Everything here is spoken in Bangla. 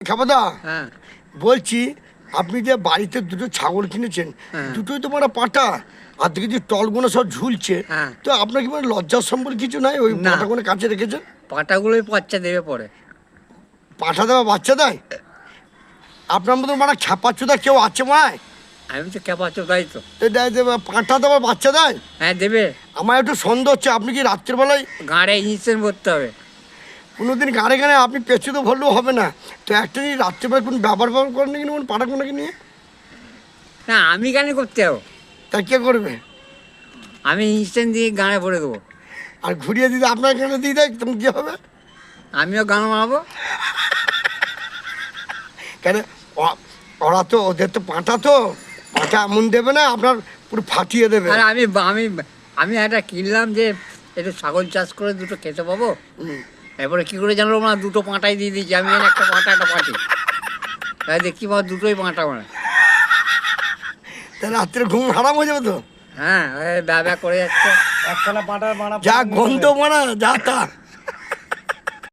খাবাদা হ্যাঁ। বলছি আপনি যে বাড়িতে দুটো ছাগল কিনেছেন হ্যাঁ। দুটোই তো মানে পাটা আর দিকে যে টলগুলো সব ঝুলছে হ্যাঁ। তো আপনার কি মানে লজ্জার সম্বল কিছু নাই ওই। পাটাগুলো কাছে রেখেছেন? পাটাগুলোই বাচ্চা দেবে পরে। পাঠা দেওয়া বাচ্চা দেয়? আপনার মতন মানে খ্যাপাচ্ছুদা কেউ আছে মায়? আমি তো। ক্যাপাচ্ছ তাই তো পাঁঠা দেওয়া বাচ্চা দেয়? হ্যাঁ দেবে। আমার একটু সন্দেহ হচ্ছে আপনি কি রাত্রেবেলায় গাঁড়ে ইঞ্জেকশন করতে হবে। কোনোদিন গাড়ে গাড়ে আপনি পেছু তো ভরলেও হবে না। তো একটা জিনিস রাত্রেবেলা কোনো ব্যাপার ব্যাপার করেন নাকি কোনো পাঠা কোনোকে নিয়ে? না আমি কেন করতে যাব। তা কে করবে? আমি ইনস্ট্যান্ট দিয়ে গাঁড়ে ভরে দেবো। আর ঘুরিয়ে দিতে আপনার এখানে দিয়ে দেয় তখন কী হবে? আমিও গান মারাবো কেন? ওরা তো ওদের তো পাঁঠা তো। পাঁঠা এমন দেবে না আপনার পুরো ফাটিয়ে দেবে। আর আমি আমি আমি একটা কিনলাম যে একটু ছাগল চাষ করে দুটো খেতে পাবো। এরপরে কী করে জানলো না দুটো পাঁটাই দিয়ে দিয়েছি। আমি একটা পাঁটা একটা পাটি। তাই দেখি বা দুটোই পাঁটা মানে। তাহলে রাত্রে ঘুম হারাম হয়ে যাবে তো? হ্যাঁ ব্যা করে যাচ্ছে। একখানা পাঁটা মারা যা গন্ধ মারা যা তা।